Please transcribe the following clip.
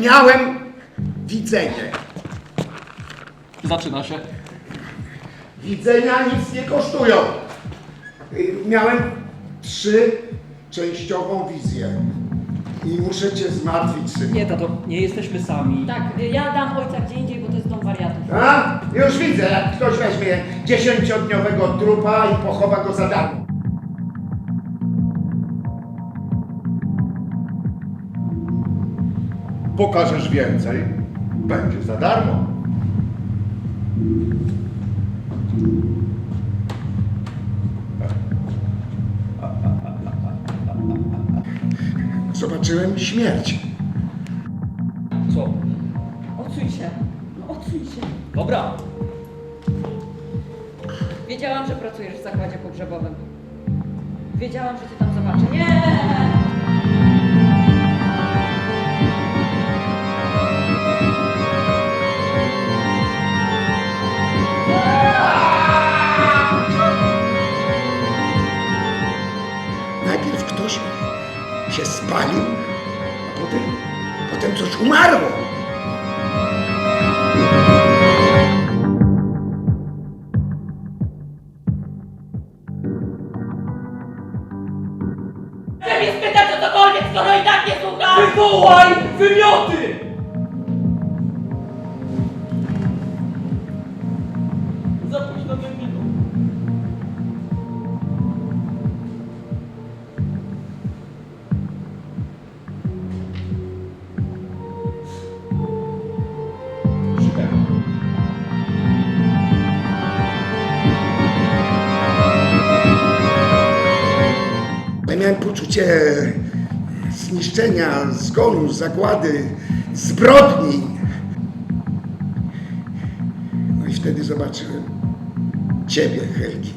miałem widzenie. Zaczyna się. Widzenia nic nie kosztują. Y, Miałem trzy częściową wizję. I muszę cię zmartwić, synu. Nie, tato, nie jesteśmy sami. Tak, y, ja dam ojca gdzie indziej, bo to jest dom wariatów. A? Już widzę, jak ktoś weźmie dziesięciodniowego trupa i pochowa go za darmo. Pokażesz więcej, będzie za darmo. Zobaczyłem śmierć. Co? Odsuń się. No odsuń się. Dobra. Wiedziałam, że pracujesz w zakładzie pogrzebowym. Wiedziałam, że cię tam zobaczę. Nie! Się spalił, a potem, potem coś umarło. Chcę mnie spytać o cokolwiek, skoro i tak nie słucham! Wywołaj wymioty! Miałem poczucie zniszczenia, zgonu, zagłady, zbrodni. No i wtedy zobaczyłem Ciebie, Helgi.